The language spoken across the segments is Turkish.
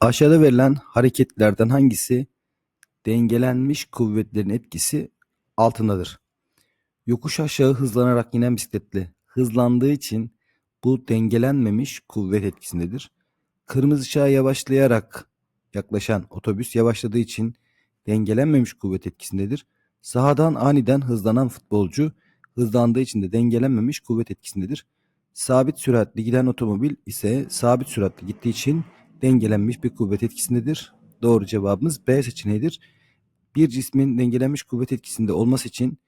Aşağıda verilen hareketlerden hangisi dengelenmiş kuvvetlerin etkisi altındadır? Yokuş aşağı hızlanarak inen bisikletli hızlandığı için bu dengelenmemiş kuvvet etkisindedir. Kırmızı ışığa yavaşlayarak yaklaşan otobüs yavaşladığı için dengelenmemiş kuvvet etkisindedir. Sahadan aniden hızlanan futbolcu hızlandığı için de dengelenmemiş kuvvet etkisindedir. Sabit süratli giden otomobil ise sabit süratli gittiği için dengelenmiş bir kuvvet etkisindedir. Doğru cevabımız B seçeneğidir. Bir cismin dengelenmiş kuvvet etkisinde olması için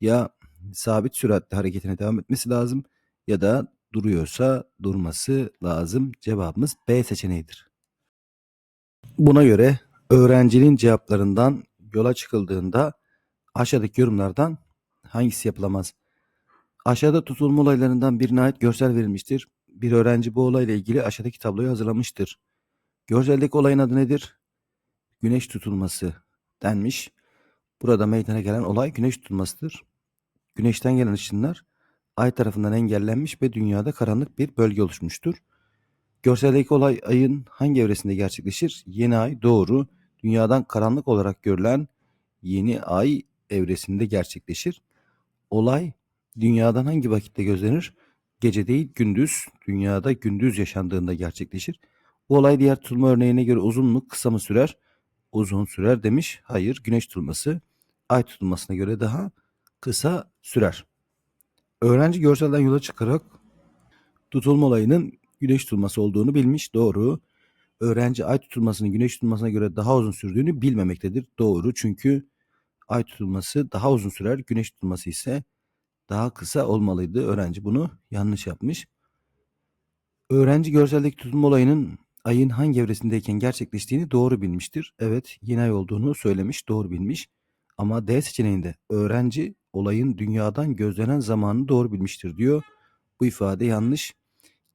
ya sabit süratle hareketine devam etmesi lazım ya da duruyorsa durması lazım. Cevabımız B seçeneğidir. Buna göre öğrencinin cevaplarından yola çıkıldığında aşağıdaki yorumlardan hangisi yapılamaz? Aşağıda tutulma olaylarından birine ait görsel verilmiştir. Bir öğrenci bu olayla ilgili aşağıdaki tabloyu hazırlamıştır. Görseldeki olayın adı nedir? Güneş tutulması denmiş. Burada meydana gelen olay güneş tutulmasıdır. Güneşten gelen ışınlar ay tarafından engellenmiş ve dünyada karanlık bir bölge oluşmuştur. Görseldeki olay ayın hangi evresinde gerçekleşir? Yeni ay doğru. Dünyadan karanlık olarak görülen yeni ay evresinde gerçekleşir. Olay dünyadan hangi vakitte gözlenir? Gece değil gündüz. Dünyada gündüz yaşandığında gerçekleşir. Bu olay diğer tutulma örneğine göre uzun mu kısa mı sürer? Uzun sürer demiş. Hayır güneş tutulması ay tutulmasına göre daha kısa sürer. Öğrenci görselden yola çıkarak tutulma olayının güneş tutulması olduğunu bilmiş. Doğru. Öğrenci ay tutulmasının güneş tutulmasına göre daha uzun sürdüğünü bilmemektedir. Doğru. Çünkü ay tutulması daha uzun sürer. Güneş tutulması ise daha kısa olmalıydı. Öğrenci bunu yanlış yapmış. Öğrenci görseldeki tutulma olayının ayın hangi evresindeyken gerçekleştiğini doğru bilmiştir. Evet, yeni ay olduğunu söylemiş, doğru bilmiş. Ama D seçeneğinde öğrenci olayın dünyadan gözlenen zamanını doğru bilmiştir diyor. Bu ifade yanlış.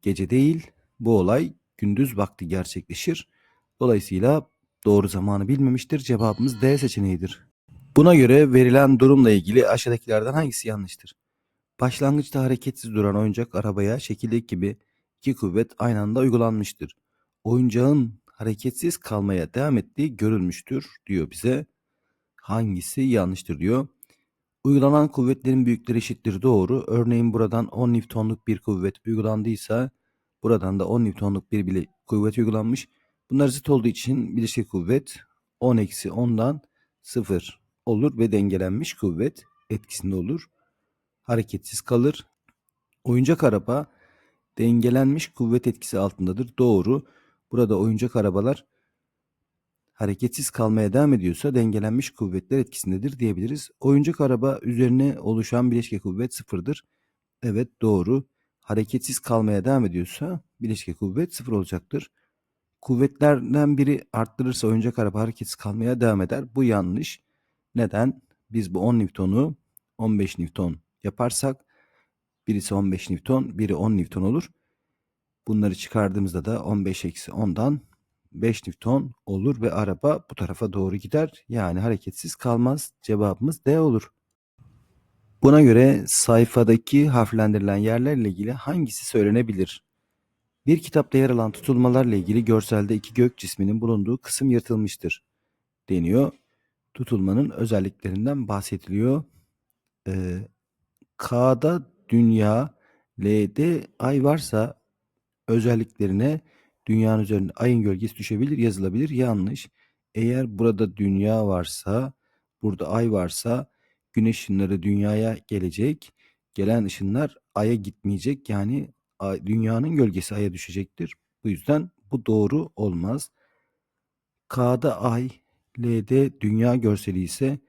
Gece değil, bu olay gündüz vakti gerçekleşir. Dolayısıyla doğru zamanı bilmemiştir. Cevabımız D seçeneğidir. Buna göre verilen durumla ilgili aşağıdakilerden hangisi yanlıştır? Başlangıçta hareketsiz duran oyuncak arabaya şekildeki gibi iki kuvvet aynı anda uygulanmıştır. Oyuncağın hareketsiz kalmaya devam ettiği görülmüştür diyor bize. Hangisi yanlıştır diyor. Uygulanan kuvvetlerin büyükleri eşittir doğru. Örneğin buradan 10 Newton'luk bir kuvvet uygulandıysa buradan da 10 Newton'luk bir bile kuvvet uygulanmış. Bunlar zıt olduğu için bileşik kuvvet 10 eksi 10'dan 0 olur ve dengelenmiş kuvvet etkisinde olur. Hareketsiz kalır. Oyuncak araba dengelenmiş kuvvet etkisi altındadır. Doğru. Burada oyuncak arabalar hareketsiz kalmaya devam ediyorsa dengelenmiş kuvvetler etkisindedir diyebiliriz. Oyuncak araba üzerine oluşan bileşke kuvvet sıfırdır. Evet doğru. Hareketsiz kalmaya devam ediyorsa bileşke kuvvet sıfır olacaktır. Kuvvetlerden biri arttırırsa oyuncak araba hareketsiz kalmaya devam eder. Bu yanlış. Neden? Biz bu 10 Newton'u 15 Newton yaparsak birisi 15 Newton, biri 10 Newton olur. Bunları çıkardığımızda da 15 eksi 10'dan 5 Newton olur ve araba bu tarafa doğru gider. Yani hareketsiz kalmaz. Cevabımız D olur. Buna göre sayfadaki harflendirilen yerlerle ilgili hangisi söylenebilir? Bir kitapta yer alan tutulmalarla ilgili görselde iki gök cisminin bulunduğu kısım yırtılmıştır deniyor. Tutulmanın özelliklerinden bahsediliyor. Ee, K'da dünya, L'de ay varsa özelliklerine dünyanın üzerinde ayın gölgesi düşebilir, yazılabilir. Yanlış. Eğer burada dünya varsa, burada ay varsa güneş ışınları dünyaya gelecek. Gelen ışınlar aya gitmeyecek. Yani dünyanın gölgesi aya düşecektir. Bu yüzden bu doğru olmaz. K'da ay, L'de dünya görseli ise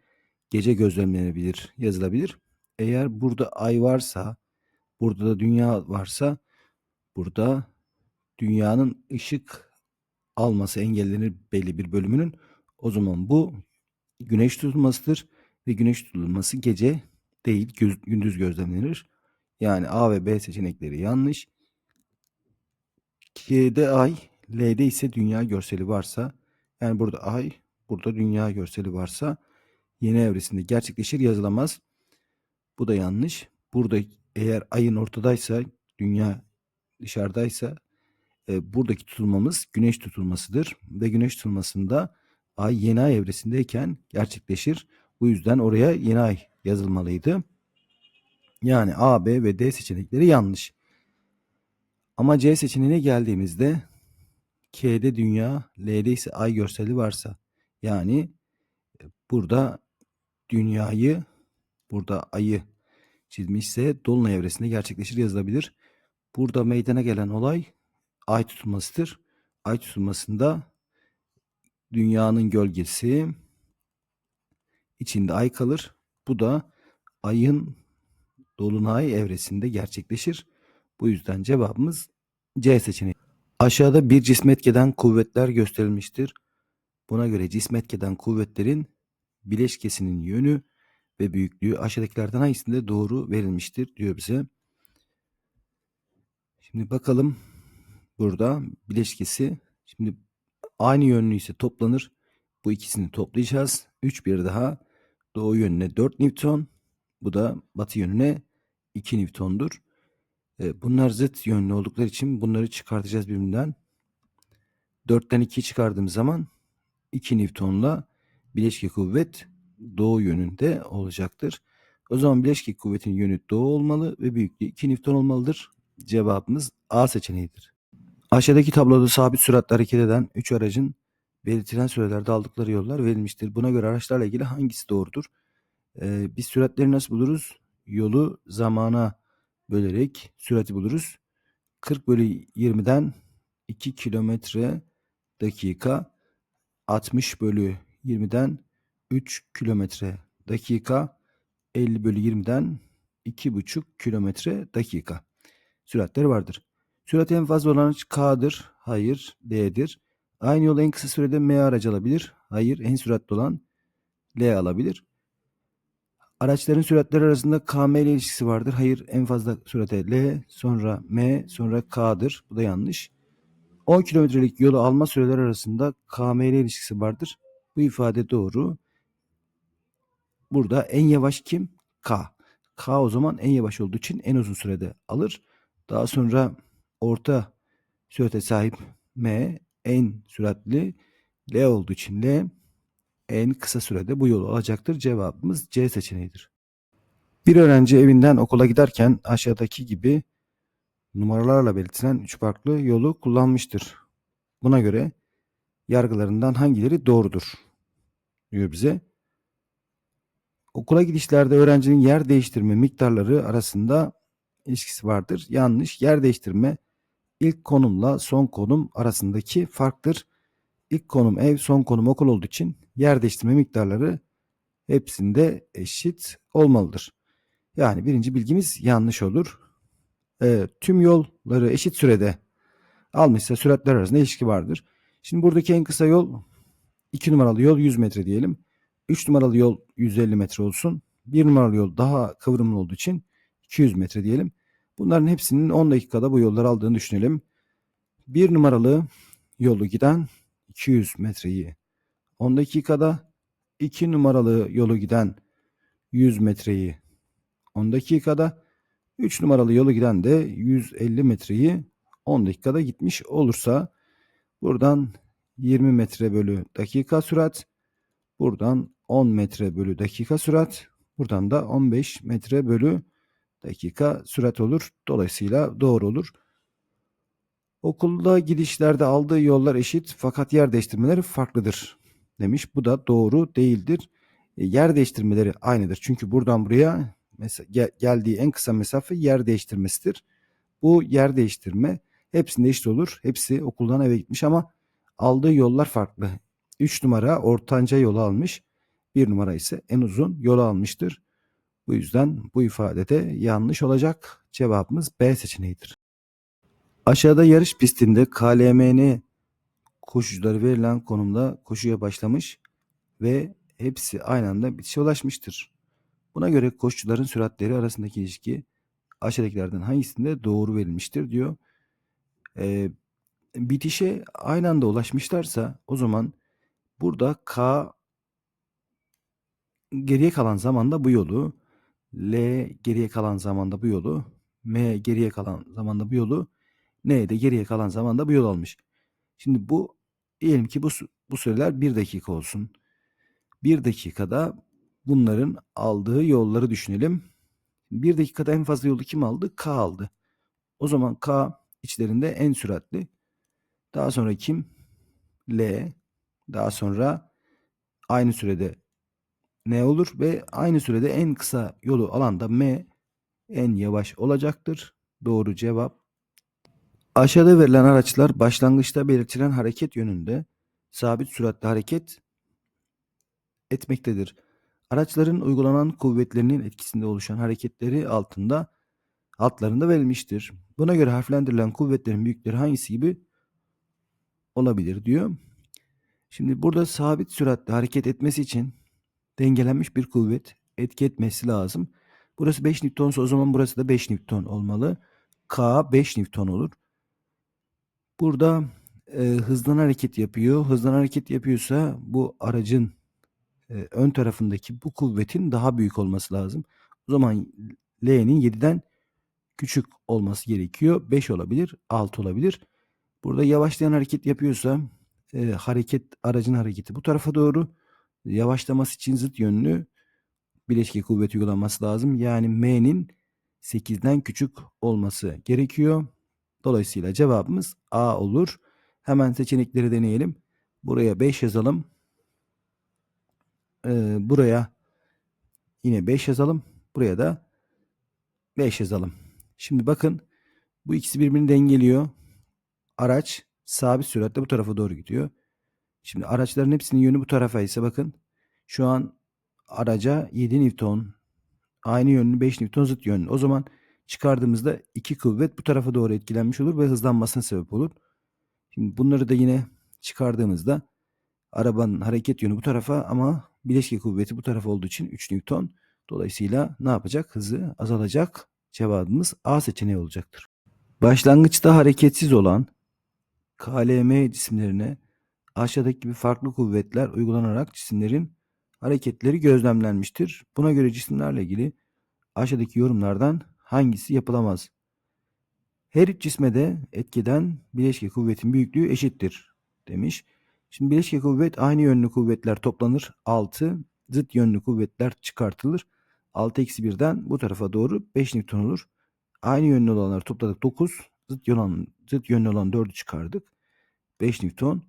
gece gözlemlenebilir, yazılabilir. Eğer burada ay varsa, burada da dünya varsa burada dünyanın ışık alması engellenir belli bir bölümünün. O zaman bu güneş tutulmasıdır ve güneş tutulması gece değil gündüz gözlemlenir. Yani A ve B seçenekleri yanlış. K'de ay, L'de ise dünya görseli varsa yani burada ay, burada dünya görseli varsa yeni evresinde gerçekleşir yazılamaz. Bu da yanlış. Burada eğer ayın ortadaysa, dünya dışarıdaysa e, buradaki tutulmamız güneş tutulmasıdır ve güneş tutulmasında ay yeni ay evresindeyken gerçekleşir. Bu yüzden oraya yeni ay yazılmalıydı. Yani A, B ve D seçenekleri yanlış. Ama C seçeneğine geldiğimizde K'de dünya, L'de ise ay görseli varsa yani e, burada dünyayı, burada ayı çizmişse dolunay evresinde gerçekleşir yazılabilir. Burada meydana gelen olay ay tutulmasıdır. Ay tutulmasında dünyanın gölgesi içinde ay kalır. Bu da ayın dolunay evresinde gerçekleşir. Bu yüzden cevabımız C seçeneği. Aşağıda bir cisme etkeden kuvvetler gösterilmiştir. Buna göre cisme etkeden kuvvetlerin bileşkesinin yönü ve büyüklüğü aşağıdakilerden hangisinde doğru verilmiştir diyor bize. Şimdi bakalım burada bileşkesi şimdi aynı yönlü ise toplanır. Bu ikisini toplayacağız. 3 bir daha doğu yönüne 4 Newton. Bu da batı yönüne 2 Newton'dur. E, Bunlar zıt yönlü oldukları için bunları çıkartacağız birbirinden. 4'ten 2'yi çıkardığım zaman 2 Newton'la bileşke kuvvet doğu yönünde olacaktır. O zaman bileşke kuvvetin yönü doğu olmalı ve büyüklüğü 2 Newton olmalıdır. Cevabımız A seçeneğidir. Aşağıdaki tabloda sabit süratle hareket eden 3 aracın belirtilen sürelerde aldıkları yollar verilmiştir. Buna göre araçlarla ilgili hangisi doğrudur? Ee, biz süratleri nasıl buluruz? Yolu zamana bölerek sürati buluruz. 40 bölü 20'den 2 kilometre dakika 60 bölü 20'den 3 kilometre dakika 50 bölü 20'den 2,5 kilometre dakika süratleri vardır. Sürat en fazla olan K'dır. Hayır. L'dir. Aynı yolu en kısa sürede M aracı alabilir. Hayır. En süratli olan L alabilir. Araçların süratleri arasında KM ile ilişkisi vardır. Hayır. En fazla sürate L, sonra M, sonra K'dır. Bu da yanlış. 10 kilometrelik yolu alma süreleri arasında KM ile ilişkisi vardır. Bu ifade doğru. Burada en yavaş kim? K. K o zaman en yavaş olduğu için en uzun sürede alır. Daha sonra orta sürate sahip M en süratli L olduğu için L en kısa sürede bu yolu alacaktır. Cevabımız C seçeneğidir. Bir öğrenci evinden okula giderken aşağıdaki gibi numaralarla belirtilen üç farklı yolu kullanmıştır. Buna göre yargılarından hangileri doğrudur? diyor bize. Okula gidişlerde öğrencinin yer değiştirme miktarları arasında ilişkisi vardır. Yanlış. Yer değiştirme ilk konumla son konum arasındaki farktır. İlk konum ev, son konum okul olduğu için yer değiştirme miktarları hepsinde eşit olmalıdır. Yani birinci bilgimiz yanlış olur. Ee, tüm yolları eşit sürede almışsa süratler arasında ilişki vardır. Şimdi buradaki en kısa yol 2 numaralı yol 100 metre diyelim. 3 numaralı yol 150 metre olsun. 1 numaralı yol daha kıvrımlı olduğu için 200 metre diyelim. Bunların hepsinin 10 dakikada bu yolları aldığını düşünelim. 1 numaralı yolu giden 200 metreyi 10 dakikada, 2 numaralı yolu giden 100 metreyi 10 dakikada, 3 numaralı yolu giden de 150 metreyi 10 dakikada gitmiş olursa buradan 20 metre bölü dakika sürat, buradan 10 metre bölü dakika sürat, buradan da 15 metre bölü dakika sürat olur. Dolayısıyla doğru olur. Okulda gidişlerde aldığı yollar eşit fakat yer değiştirmeleri farklıdır demiş. Bu da doğru değildir. E, yer değiştirmeleri aynıdır. Çünkü buradan buraya gel- geldiği en kısa mesafe yer değiştirmesidir. Bu yer değiştirme hepsinde eşit olur. Hepsi okuldan eve gitmiş ama aldığı yollar farklı. 3 numara ortanca yolu almış. 1 numara ise en uzun yolu almıştır. Bu yüzden bu ifadede yanlış olacak. Cevabımız B seçeneğidir. Aşağıda yarış pistinde KLMN koşucuları verilen konumda koşuya başlamış ve hepsi aynı anda bitişe ulaşmıştır. Buna göre koşucuların süratleri arasındaki ilişki aşağıdakilerden hangisinde doğru verilmiştir diyor. Ee, bitişe aynı anda ulaşmışlarsa o zaman burada K geriye kalan zamanda bu yolu, L geriye kalan zamanda bu yolu, M geriye kalan zamanda bu yolu N'ye de geriye kalan zamanda bu yol almış. Şimdi bu diyelim ki bu, bu süreler 1 dakika olsun. 1 dakikada bunların aldığı yolları düşünelim. 1 dakikada en fazla yolu kim aldı? K aldı. O zaman K içlerinde en süratli. Daha sonra kim? L. Daha sonra aynı sürede N olur ve aynı sürede en kısa yolu alan da M en yavaş olacaktır. Doğru cevap. Aşağıda verilen araçlar başlangıçta belirtilen hareket yönünde sabit süratle hareket etmektedir. Araçların uygulanan kuvvetlerinin etkisinde oluşan hareketleri altında altlarında verilmiştir. Buna göre harflendirilen kuvvetlerin büyükleri hangisi gibi olabilir diyor. Şimdi burada sabit süratle hareket etmesi için dengelenmiş bir kuvvet etki etmesi lazım. Burası 5 Newton'sa o zaman burası da 5 Newton olmalı. K 5 Newton olur. Burada e, hızdan hareket yapıyor. Hızdan hareket yapıyorsa bu aracın e, ön tarafındaki bu kuvvetin daha büyük olması lazım. O zaman L'nin 7'den küçük olması gerekiyor. 5 olabilir, 6 olabilir. Burada yavaşlayan hareket yapıyorsa e, hareket aracın hareketi bu tarafa doğru yavaşlaması için zıt yönlü bileşke kuvvet uygulanması lazım. Yani M'nin 8'den küçük olması gerekiyor. Dolayısıyla cevabımız A olur. Hemen seçenekleri deneyelim. Buraya 5 yazalım. Ee, buraya yine 5 yazalım. Buraya da 5 yazalım. Şimdi bakın bu ikisi birbirini dengeliyor. Araç sabit süratle bu tarafa doğru gidiyor. Şimdi araçların hepsinin yönü bu tarafa ise bakın şu an araca 7 Newton aynı yönlü 5 Newton zıt yönlü. O zaman çıkardığımızda iki kuvvet bu tarafa doğru etkilenmiş olur ve hızlanmasına sebep olur. Şimdi bunları da yine çıkardığımızda arabanın hareket yönü bu tarafa ama bileşke kuvveti bu tarafa olduğu için 3 Newton. Dolayısıyla ne yapacak? Hızı azalacak. Cevabımız A seçeneği olacaktır. Başlangıçta hareketsiz olan KLM cisimlerine aşağıdaki gibi farklı kuvvetler uygulanarak cisimlerin hareketleri gözlemlenmiştir. Buna göre cisimlerle ilgili aşağıdaki yorumlardan hangisi yapılamaz? Her üç cisme de etkeden bileşke kuvvetin büyüklüğü eşittir demiş. Şimdi bileşke kuvvet aynı yönlü kuvvetler toplanır. 6 zıt yönlü kuvvetler çıkartılır. 6 eksi 1'den bu tarafa doğru 5 Newton olur. Aynı yönlü olanları topladık 9. Zıt olan, zıt yönlü olan 4'ü çıkardık. 5 Newton.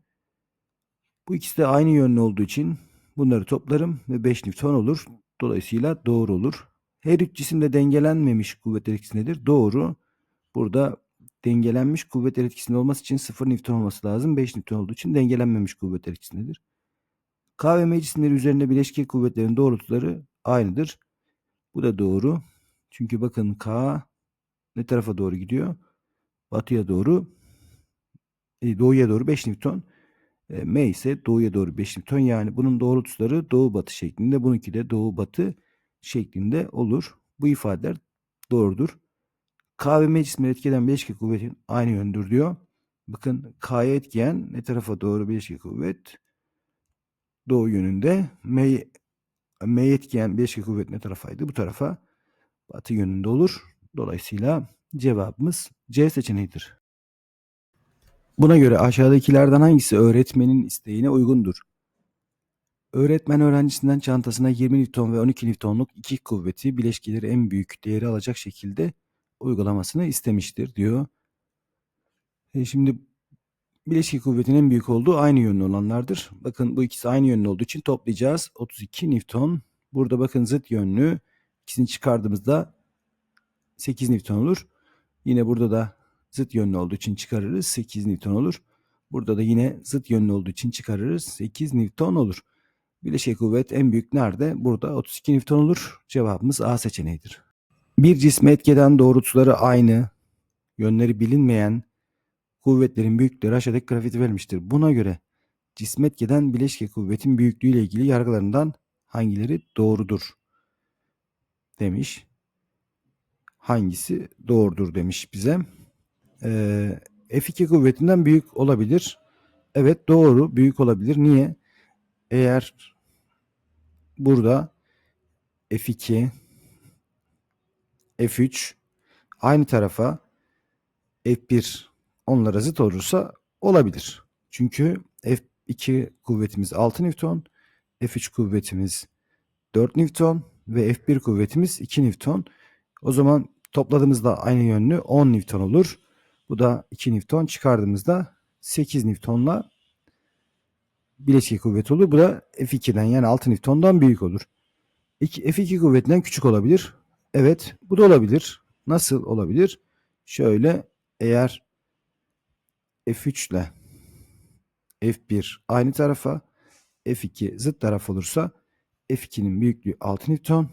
Bu ikisi de aynı yönlü olduğu için bunları toplarım ve 5 Newton olur. Dolayısıyla doğru olur. Her üç cisim de dengelenmemiş kuvvetler etkisindedir. Doğru. Burada dengelenmiş kuvvetler etkisinde olması için 0 Newton olması lazım. 5 Newton olduğu için dengelenmemiş kuvvetler etkisindedir. K ve M cisimleri üzerinde bileşke kuvvetlerin doğrultuları aynıdır. Bu da doğru. Çünkü bakın K ne tarafa doğru gidiyor? Batıya doğru. E, doğuya doğru 5 Newton. E, M ise doğuya doğru 5 Newton. Yani bunun doğrultuları doğu batı şeklinde. Bununki de doğu batı şeklinde olur. Bu ifadeler doğrudur. K ve M cisimleri etkilen bileşke kuvvetin aynı yöndür diyor. Bakın K'ya etkiyen ne tarafa doğru bileşke kuvvet? Doğu yönünde. M, M'ye etkiyen bileşke kuvvet ne tarafaydı? Bu tarafa. Batı yönünde olur. Dolayısıyla cevabımız C seçeneğidir. Buna göre aşağıdakilerden hangisi öğretmenin isteğine uygundur? Öğretmen öğrencisinden çantasına 20 Newton ve 12 Newton'luk iki kuvveti bileşkeleri en büyük değeri alacak şekilde uygulamasını istemiştir diyor. E şimdi bileşke kuvvetin en büyük olduğu aynı yönlü olanlardır. Bakın bu ikisi aynı yönlü olduğu için toplayacağız. 32 Newton. Burada bakın zıt yönlü. İkisini çıkardığımızda 8 Newton olur. Yine burada da zıt yönlü olduğu için çıkarırız. 8 Newton olur. Burada da yine zıt yönlü olduğu için çıkarırız. 8 Newton olur. Bileşke kuvvet en büyük nerede? Burada 32 Newton olur. Cevabımız A seçeneğidir. Bir cisme etkeden doğrultuları aynı, yönleri bilinmeyen kuvvetlerin büyüklükleri aşağıdaki grafikte verilmiştir. Buna göre cisme etkeden bileşke kuvvetin büyüklüğü ile ilgili yargılarından hangileri doğrudur? Demiş. Hangisi doğrudur demiş bize. Ee, F2 kuvvetinden büyük olabilir. Evet doğru büyük olabilir. Niye? Eğer burada F2 F3 aynı tarafa F1 onlara zıt olursa olabilir. Çünkü F2 kuvvetimiz 6 Newton, F3 kuvvetimiz 4 Newton ve F1 kuvvetimiz 2 Newton. O zaman topladığımızda aynı yönlü 10 Newton olur. Bu da 2 Newton çıkardığımızda 8 Newton'la bileşik kuvvet olur. Bu da F2'den yani 6 Newton'dan büyük olur. İki- F2 kuvvetinden küçük olabilir. Evet bu da olabilir. Nasıl olabilir? Şöyle eğer F3 ile F1 aynı tarafa F2 zıt taraf olursa F2'nin büyüklüğü 6 Newton,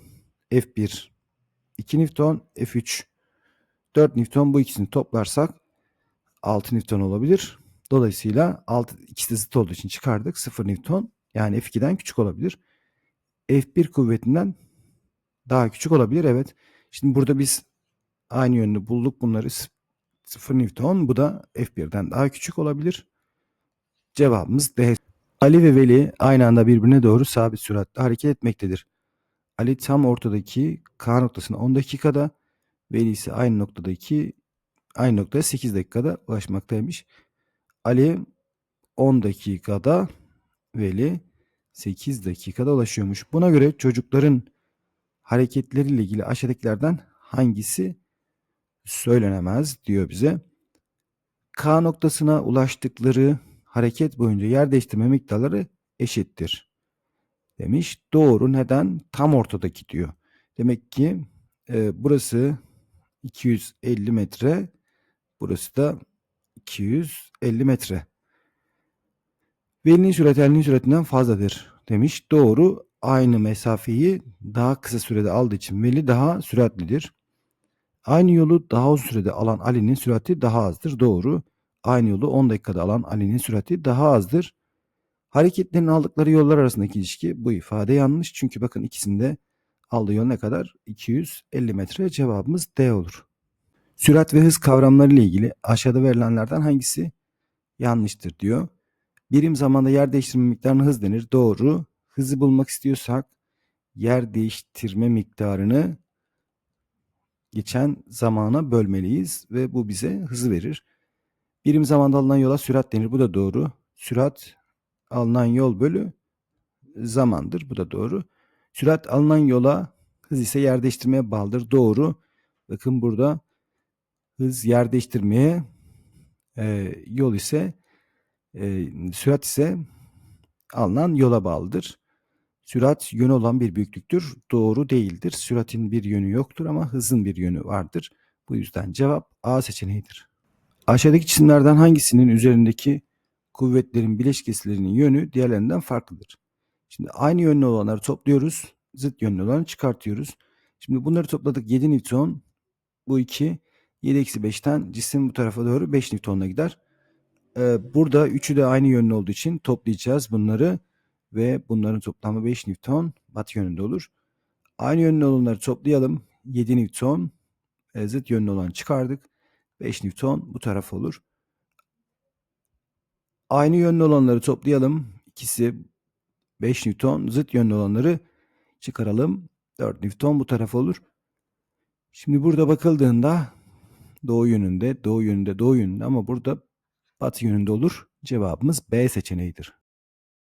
F1 2 Newton, F3 4 Newton bu ikisini toplarsak 6 Newton olabilir. Dolayısıyla 6, ikisi de zıt olduğu için çıkardık 0 Newton. Yani F2'den küçük olabilir. F1 kuvvetinden daha küçük olabilir. Evet. Şimdi burada biz aynı yönlü bulduk bunları 0 Newton. Bu da F1'den daha küçük olabilir. Cevabımız D. Ali ve Veli aynı anda birbirine doğru sabit süratle hareket etmektedir. Ali tam ortadaki K noktasına 10 dakikada, Veli ise aynı noktadaki aynı noktaya 8 dakikada ulaşmaktaymış. Ali 10 dakikada, Veli 8 dakikada ulaşıyormuş. Buna göre çocukların hareketleriyle ilgili aşağıdakilerden hangisi söylenemez diyor bize. K noktasına ulaştıkları hareket boyunca yer değiştirme miktarları eşittir. Demiş. Doğru. Neden? Tam ortadaki diyor. Demek ki e, burası 250 metre. Burası da 250 metre. Veli'nin sürati Ali'nin süratinden fazladır demiş. Doğru. Aynı mesafeyi daha kısa sürede aldığı için Veli daha süratlidir. Aynı yolu daha uzun sürede alan Ali'nin sürati daha azdır. Doğru. Aynı yolu 10 dakikada alan Ali'nin sürati daha azdır. Hareketlerin aldıkları yollar arasındaki ilişki bu ifade yanlış. Çünkü bakın ikisinde aldığı yol ne kadar? 250 metre. Cevabımız D olur. Sürat ve hız kavramları ile ilgili aşağıda verilenlerden hangisi yanlıştır diyor. Birim zamanda yer değiştirme miktarına hız denir. Doğru. Hızı bulmak istiyorsak yer değiştirme miktarını geçen zamana bölmeliyiz ve bu bize hızı verir. Birim zamanda alınan yola sürat denir. Bu da doğru. Sürat alınan yol bölü zamandır. Bu da doğru. Sürat alınan yola hız ise yer değiştirmeye bağlıdır. Doğru. Bakın burada hız yer değiştirmeye e, yol ise e, sürat ise alınan yola bağlıdır. Sürat yönü olan bir büyüklüktür. Doğru değildir. Süratin bir yönü yoktur ama hızın bir yönü vardır. Bu yüzden cevap A seçeneğidir. Aşağıdaki cisimlerden hangisinin üzerindeki kuvvetlerin bileşkeslerinin yönü diğerlerinden farklıdır? Şimdi aynı yönlü olanları topluyoruz. Zıt yönlü olanı çıkartıyoruz. Şimdi bunları topladık 7 Newton. Bu 2. 7 eksi 5'ten cisim bu tarafa doğru 5 Newton'la gider. Ee, burada üçü de aynı yönlü olduğu için toplayacağız bunları. Ve bunların toplamı 5 Newton batı yönünde olur. Aynı yönlü olanları toplayalım. 7 Newton. E, zıt yönlü olanı çıkardık. 5 Newton bu taraf olur. Aynı yönlü olanları toplayalım. İkisi 5 Newton. Zıt yönlü olanları çıkaralım. 4 Newton bu taraf olur. Şimdi burada bakıldığında doğu yönünde, doğu yönünde, doğu yönünde ama burada batı yönünde olur. Cevabımız B seçeneğidir.